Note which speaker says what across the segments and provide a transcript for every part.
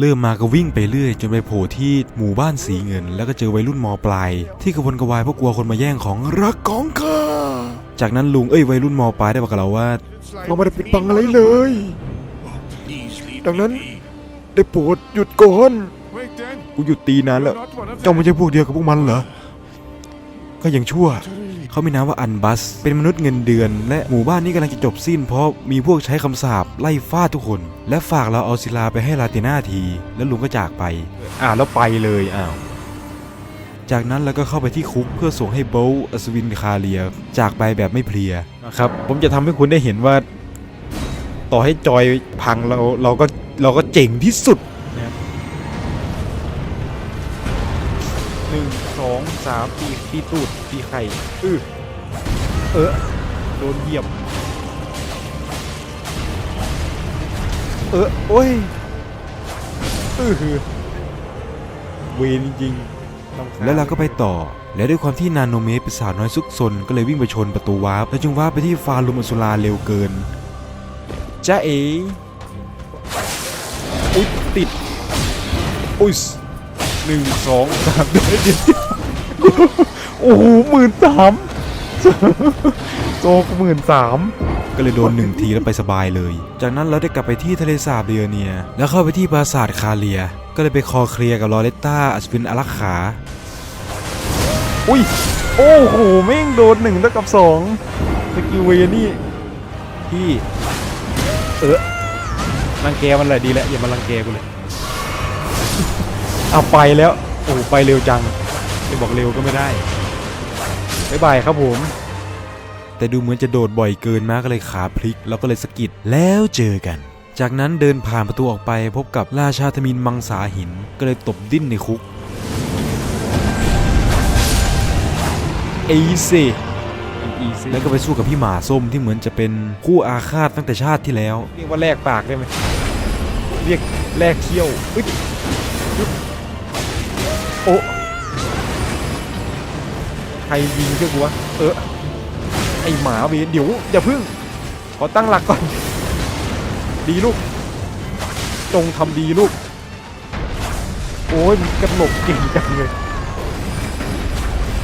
Speaker 1: เริ่มมาก็วิ่งไปเรื่อยจนไปโผล่ที่หมู่บ้านสีเงิน แล้วก็เจอวัยรุ่นมปลาย ที่กระวนกระวายเพราะกลัวคนมาแย่งของรักของข้าจากนั้นลุงเอ้ยวัยรุ่นมปลายได้บอกกับเราว่า
Speaker 2: เราไม่ได้ปิดบังอะไรเลย ดังนั้นได้โปรดหยุดก่อนกูหยุดตีนานแล้วเจ้าไม่ใช่พวกเดียวกับพวกมันเหรอก็ยังชั่ว
Speaker 1: เขามีนามว่าอันบัส เป็นมนุษย์เงินเดือน และหมู่บ้านนี้กำลังจะจบสิ้นเพราะมีพวกใช้คำสาปไล่ฟาดทุกคน และฝากเราเอาศิลาไปให้ลาตินาที แล้วลุงก็จากไป
Speaker 2: อ่าแล้วไปเลยอ้าว
Speaker 1: จากนั้นเราก็เข้าไปที่คุกเพื่อส่งให้โบลอัศวินคาเลีย จากไปแบบไม่เพลีย
Speaker 2: นะครับผมจะทำให้คุณได้เห็นว่า ต่อให้จอยพังเราเราก็เราก็เจ๋งที่สุดนะหนึ่ง สองสามตีตีตูดตีไข่อือเออโดนเหยียบ เออโอ้ยอือหือเวรจริงๆต้องฆ่
Speaker 1: แล้วเราก็ไปต่อ และด้วยความที่นาโนเมะเป็นสาวน้อยซุกซนก็เลยวิ่งไปชนประตูวาร์ปแล้วจึงวาร์ปไปที่ฟาลุมอสุราเร็วเกิน
Speaker 2: จ้าเอ๋อุ๊ยติด อุ้ยหนึ่งสองสามเดี๋ยวเดี๋ยว โอ้โหหมื่นสามโซกหมื่นสาม
Speaker 1: ก็เลยโดนหนึ่งทีแล้วไปสบายเลย จากนั้นเราได้กลับไปที่ทะเลสาบเดียเนีย แล้วเข้าไปที่ปราสาทคาเลีย ก็เลยไปคอเคลียร์กับลอเรตตาอัศวินอารักขา
Speaker 2: อุ้ย โอ้โหแม่งโดนหนึ่งเท่ากับสองสกิลเวนี่พี่ เออรังแกมันเลยดีแล้วอย่ามารังแกกูเลย เอาไปแล้ว โอ้ไปเร็วจัง จะบอกเร็วก็ไม่ได้บ๊ายบายครับผม
Speaker 1: แต่ดูเหมือนจะโดดบ่อยเกินมากก็เลยขาพลิก แล้วก็เลยสะกิดแล้วเจอกัน จากนั้นเดินผ่านประตูออกไปพบกับราชาธมินมังสาหิน ก็เลยตบดิ้นในคุก
Speaker 2: เอซี
Speaker 1: แล้วก็ไปสู้กับพี่หมาส้มที่เหมือนจะเป็นคู่อาฆาตตั้งแต่ชาติที่แล้ว
Speaker 2: เรียกว่าแลกปากได้ไหมเรียกแลกเขี้ยว รยิงเชื่อกูวะเออไอหมาเวนเดี๋ยวอย่าพึ่ง ขอตั้งหลักก่อน ดีลูก จงทำดีลูก โอ้ยมันกระหลบเก่งจังเลย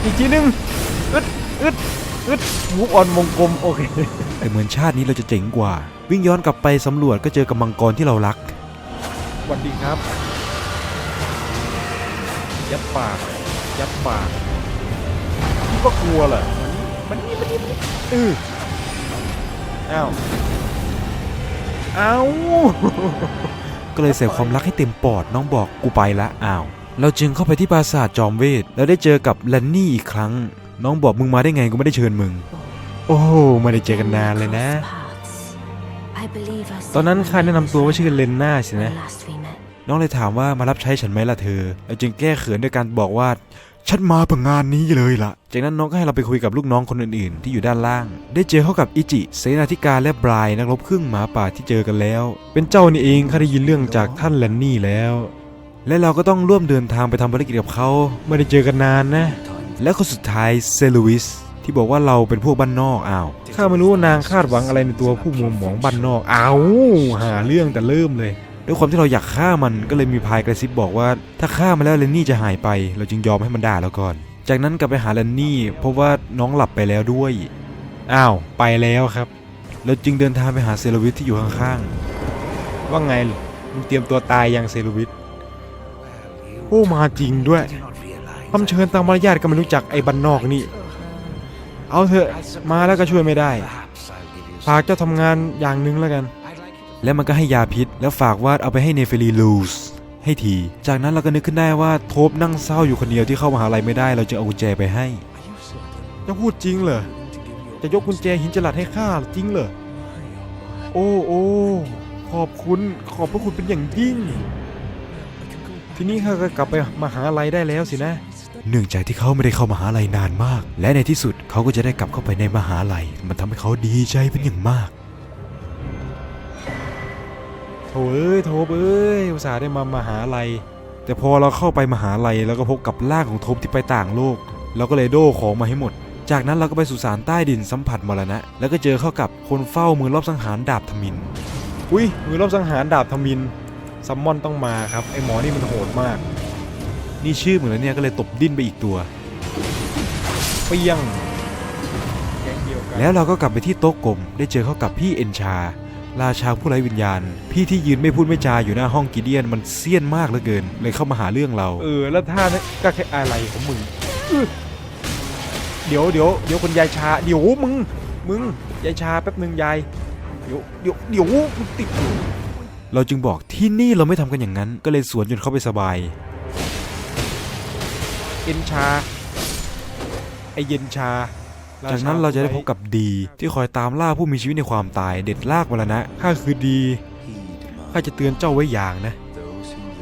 Speaker 2: อีกทีหนึงอึดอึดอึดมูฟออนวงกลมโอเค
Speaker 1: แต่เหมือนชาตินี้เราจะเจ๋งกว่า วิ่งย้อนกลับไปสำรวจก็เจอกับมังกรที่เรารัก
Speaker 2: สวัสดีครับ ยัดปาก ยัดปากนี่ ก็กลัวเหรอมันนี่มันนี่มันนี่เอออ้าวอ้าว
Speaker 1: ก็เลยใส่ความรักให้เต็มปอดน้องบอกกูไปละอ้าวเราจึงเข้าไปที่ปราสาทจอมเวทแล้วได้เจอกับแลนนี่อีกครั้ง น้องบอกมึงมาได้ไงกูไม่ได้เชิญมึง
Speaker 2: โอ้ไม่ได้เจอกันนานเลยนะ
Speaker 3: ตอ
Speaker 2: นนั้
Speaker 3: นข้าแนะ
Speaker 2: นะ
Speaker 3: นำตั
Speaker 2: วว่า
Speaker 3: ชื่อ
Speaker 2: เลนน่าสินะ
Speaker 1: น้องเลยถามว่ามารับใช้ฉันไหมล่ะเธอเราจึงแก้เขินด้วยการบอกว่า ฉันมาเพื่องานนี้เลยล่ะ จากนั้นน้องก็ให้เราไปคุยกับลูกน้องคนอื่นๆ ที่อยู่ด้านล่าง ได้เจอเข้ากับอิจิ เสนาธิการและบรายนักรบครึ่งหมาป่าที่เจอกันแล้ว
Speaker 2: เป็นเจ้านี่เองข้าได้ยินเรื่องจากท่านแลนนี่แล้ว
Speaker 1: และเราก็ต้องร่วมเดินทางไปทำภารกิจกับเขา
Speaker 2: ไม่ได้เจอกันนานนะ
Speaker 1: และคนสุดท้ายเซลูวิสที่บอกว่าเราเป็นพวกบ้านนอกอ้าว
Speaker 2: ข้าไม่รู้ว่านางคาดหวังอะไรในตัวผู้มัวหมองบ้านนอกอ้าวหาเรื่องแต่เริ่มเลย
Speaker 1: ด้วยความที่เราอยากฆ่ามันก็เลยมีพายกระซิบบอกว่า ถ้าฆ่ามันแล้วเลนนี่จะหายไป เราจึงยอมให้มันด่าเราก่อน จากนั้นกลับไปหาเลนนี่เพราะว่าน้องหลับไปแล้วด้วย
Speaker 2: อ้าวไปแล้วครับ
Speaker 1: เราจึงเดินทางไปหาเซลวิสที่อยู่ข้างๆ
Speaker 2: ว่าไงมึงเตรียมตัวตายยังเซลูวิทโอ้มาจริงด้วยคำเชิญตามมารยาทก็ไม่รู้จักไอ้บ้านนอกนี่ เอาเถอะมาแล้วก็ช่วยไม่ได้ฝากเจ้าทำงานอย่างหนึ่งแล้วกัน
Speaker 1: แล้วมันก็ให้ยาพิษ แล้วฝากว่าเอาไปให้เนเฟรีลูสให้ที จากนั้นเราก็นึกขึ้นได้ว่าโทบนั่งเศร้าอยู่คนเดียวที่เข้ามหาลัยไม่ได้เราจะเอากุญแจไปให้
Speaker 2: จะพูดจริงเหรอ จะยกกุญแจหินจลัดให้ข้าจริงเหรอ โอ้โอ้ขอบคุณขอบพระคุณเป็นอย่างยิ่ง ทีนี้ข้าก็กลับไปมหาลัยได้แล้วสินะ
Speaker 1: เนื่องจากที่เขาไม่ได้เข้ามหาลัยนานมาก และในที่สุดเขาก็จะได้กลับเข้าไปในมหาลัย มันทำให้เขาดีใจเป็นอย่างมาก
Speaker 2: ถเอ้ยโถเอ้ยอุตส่าห์ได้มามหาลัย
Speaker 1: แต่พอเราเข้าไปมหาลัยแล้วก็พบกับร่างของโทบที่ไปต่างโลกเราก็เลยโด้ของมาให้หมด จากนั้นเราก็ไปสุสานใต้ดินสัมผัสมรณะ แล้วก็เจอเข้ากับคนเฝ้ามือรอบสังหารดาบทมิน
Speaker 2: อุ้ยมือรอบสังหารดาบทมินซัมมอนต้องมาครับไอหมอนี่มันโหดมาก
Speaker 1: นี่ชื่อเหมือนแล้วเนี่ยก็เลยตบดิ้นไปอีกตัว
Speaker 2: เปี้ยงแก๊งเดียวกัน
Speaker 1: แล้วเราก็กลับไปที่โต๊ะกลมได้เจอเข้ากับพี่เอ็นชา ราชาผู้ไร้วิญญาณ พี่ที่ยืนไม่พูดไม่จาอยู่หน้าห้องกิเดียนมันเซียนมากเหลือเกิน เลยเข้ามาหาเรื่องเรา
Speaker 2: เออ แล้วท่านี้ก็แค่อะไรของมึงอื้อเดี๋ยวเดี๋ยวเดี๋ยวคนยายชา เดี๋ยวมึง มึง ยายชาแป๊บหนึ่งยาย เดี๋ยวเดี๋ยวเดี๋ยวมึงติดอยู่
Speaker 1: เราจึงบอกที่นี่เราไม่ทำกันอย่างนั้น ก็เลยสวนจนเข้าไปสบาย
Speaker 2: เอ็นชา ไอเย็นชา
Speaker 1: จากนั้นเราจะได้พบกับดีที่คอยตามล่าผู้มีชีวิตในความตายเด็ดลากมรณะ
Speaker 2: ข้าคือดีข้าจะเตือนเจ้าไว้อย่างนะ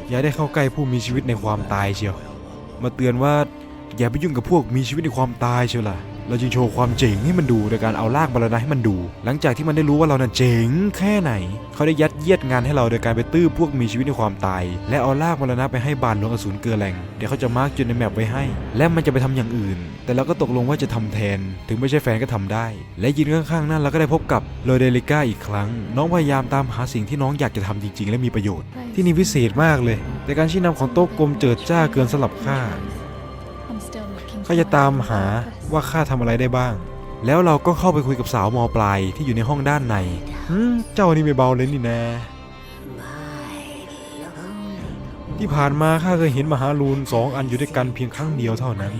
Speaker 2: อย่าได้เข้าใกล้ผู้มีชีวิตในความตายเชียว
Speaker 1: มาเตือนว่าอย่าไปยุ่งกับพวกมีชีวิตในความตายเชียวล่ะ เราจึงโชว์ความเจ๋งให้มันดูโดยการเอาลากมรณะให้มันดู หลังจากที่มันได้รู้ว่าเราน่ะเจ๋งแค่ไหน เขาได้ยัดเยียดงานให้เราโดยการไปตื้อพวกมีชีวิตในความตาย และเอาลากมรณะไปให้บานหลวงอสูรเกลือแรงเดี๋ยวเขาจะมาร์กจุดในแมปไว้ให้ และมันจะไปทำอย่างอื่น แต่เราก็ตกลงว่าจะทำแทน ถึงไม่ใช่แฟนก็ทำได้ และยืนข้างๆนั่นเราก็ได้พบกับโรเดลิก้าอีกครั้ง น้องพยายามตามหาสิ่งที่น้องอยากจะทำจริง ๆ และมีประโยชน์
Speaker 2: ที่นี่พิเศษมากเลย แต่การชี้นำของโต๊ะกลมเจิดจ้าเกินสำหรับข้า ข้าจะตามหาว่าข้าทำอะไรได้บ้าง
Speaker 1: แล้วเราก็เข้าไปคุยกับสาวมปลายที่อยู่ในห้องด้านใน
Speaker 2: หืมเจ้านี่ไม่เบาเลยนี่นะ ที่ผ่านมาข้าเคยเห็นมหาลูนสองอันอยู่ด้วยกันเพียงครั้งเดียวเท่านั้น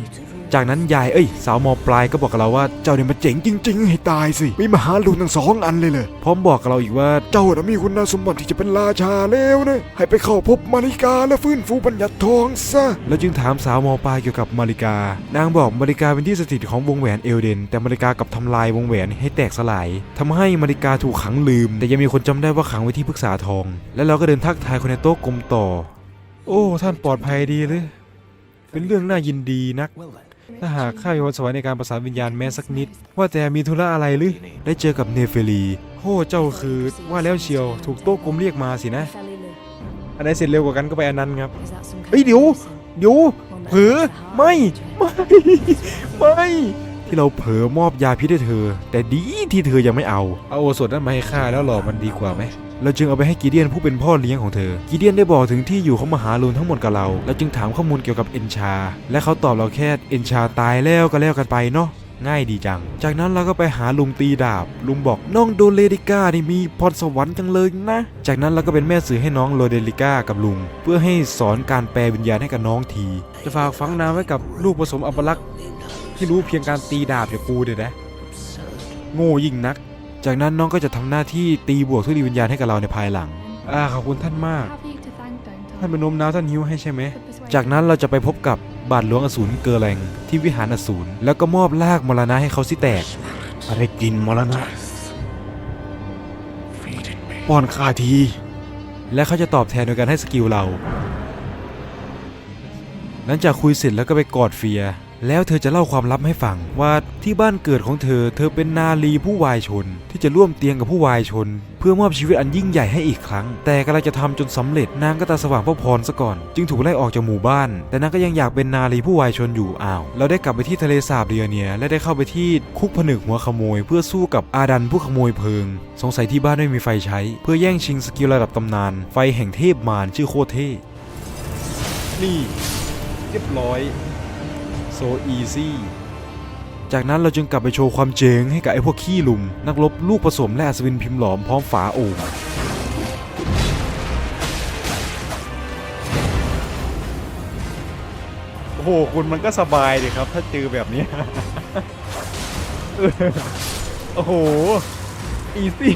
Speaker 1: จากนั้นยายเอ้ยสาวมอปลายก็บอกกับเราว่าเจ้าเนี่ยมาเจ๋งจริง ๆ ให้ตายสิ
Speaker 3: มีมหาลูนทั้งสองอันเลยเลย
Speaker 1: พร้อมบอกกับเราอีกว่า
Speaker 3: เจ้าน่ะมีคุณสมบัติที่จะเป็นราชาแล้วนะให้ไปเข้าพบมาริกาและฟื้นฟูบัญญัติทองซะ
Speaker 1: เราจึงถามสาวมอปลายเกี่ยวกับมาริกา นางบอกมาริกาเป็นที่สถิตของวงแหวนเอลเดน แต่มาริกากับทำลายวงแหวนให้แตกสลายทำให้มาริกาถูกขังลืม แต่ยังมีคนจำได้ว่าขังไว้ที่พฤกษาทอง แล้วเราก็เดินทักทายคนในโต๊ะกลมต่อ
Speaker 2: โอ้ ท่านปลอดภัยดีเลยเป็นเรื่องน่ายินดีนัก ถ้าหากข้ามีวันสวรรค์ในการประสานวิญญาณแม้สักนิด ว่าแต่มีธุระอะไรหรือ
Speaker 1: ได้เจอกับเนเฟลี
Speaker 2: โอ้เจ้าคือว่าแล้วเชียวถูกโต๊ะกลมเรียกมาสินะ อันไหนเสร็จเร็วกว่ากันก็ไปอันนั้นครับเฮ้ยเดี๋ยวเดี๋ยวเผลอไม่ไม่ไม่
Speaker 1: ที่เราเผลอมอบยาพิษให้เธอ แต่ดีที่เธอยังไม่เอา
Speaker 2: เอาโอสถนั้นมาให้ข้าแล้วหลอกมันดีกว่าไหม
Speaker 1: เราจึงเอาไปให้กีเดียนผู้เป็นพ่อเลี้ยงของเธอ กีเดียนได้บอกถึงที่อยู่ของมหาลูนทั้งหมดกับเรา แล้วจึงถามข้อมูลเกี่ยวกับเอนชา และเขาตอบเราแค่เอนชาตายแล้วก็แล้วกันไปเนาะง่ายดีจัง จากนั้นเราก็ไปหาลุงตีดาบ ลุงบอกน้องโดเลดิก้านี่มีพรสวรรค์จังเลยนะ จากนั้นเราก็เป็นแม่สื่อให้น้องโรเดลิก้ากับลุง เพื่อให้สอนการแปลวิญญาณให้กับน้องที
Speaker 2: จะฝากฝังนามไว้กับลูกผสมอัปลักษณ์ที่รู้เพียงการตีดาบอย่างกูเดี๋ยนะ โง่ยิ่งนัก
Speaker 1: จากนั้นน้องก็จะทำหน้าที่ตีบวกทุลีวิญญาณให้กับเราในภายหลัง
Speaker 2: อ่าขอบคุณท่านมาก ท่านเป็นโนมน้าวท่านฮิวให้ใช่ไหม
Speaker 1: จากนั้นเราจะไปพบกับบาทหลวงอสูรเกอแรงที่วิหารอสูรแล้วก็มอบลากมรณะให้เขาสิแตก
Speaker 3: อะไรกินมรณะป้อนข้าที
Speaker 1: และเขาจะตอบแทนโดยการให้สกิลเราหลังจากคุยเสร็จแล้วก็ไปกอดเฟีย แล้วเธอจะเล่าความลับให้ฟังว่าที่บ้านเกิดของเธอ เธอเป็นนาลีผู้วายชน ที่จะร่วมเตียงกับผู้วายชน เพื่อมอบชีวิตอันยิ่งใหญ่ให้อีกครั้ง แต่กำลังจะทำจนสำเร็จนางก็ตาสว่างพระพรซะก่อน จึงถูกไล่ออกจากหมู่บ้าน แต่นางก็ยังอยากเป็นนาลีผู้วายชนอยู่อ้าวเราได้กลับไปที่ทะเลสาบเดียเนียและได้เข้าไปที่คุกผนึกหัวขโมย เพื่อสู้กับอาดันผู้ขโมยเพลิง สงสัยที่บ้านไม่มีไฟใช้ เพื่อแย่งชิงสกิลระดับตำนาน ไฟแห่งเทพมารชื่อโคเท
Speaker 2: นี่เรียบร้อย โซอีซี่
Speaker 1: จากนั้นเราจึงกลับไปโชว์ความเจ๋งให้กับไอ้พวกขี้ลุม นักรบลูกผสมและอัศวินพิมพ์หลอมพร้อมฝาโอ่ง
Speaker 2: โอ้โห คุณมันก็สบายเลยครับ ถ้าเจอแบบนี้ โอ้โห อีซี่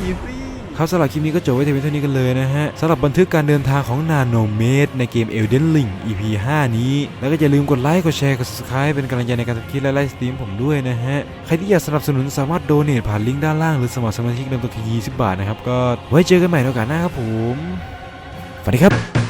Speaker 2: อีซี่
Speaker 1: ครับสำหรับคลิปนี้ก็จบไว้เพียงเท่านี้กันเลยนะฮะสำหรับบันทึกการเดินทางของนาโนเมดในเกม Elden Ring EP 5 นี้ แล้วก็อย่าลืมกดไลค์กดแชร์กด subscribe เป็นกำลังใจในการทำคลิปและไลฟ์สตรีมผมด้วยนะฮะ ใครที่อยากสนับสนุนสามารถโดเนทผ่านลิงก์ด้านล่างหรือสมัครสมาชิกเริ่มต้นที่20 บาทนะครับ ก็ไว้เจอกันใหม่ในโอกาสหน้าครับผมสวัสดีครับ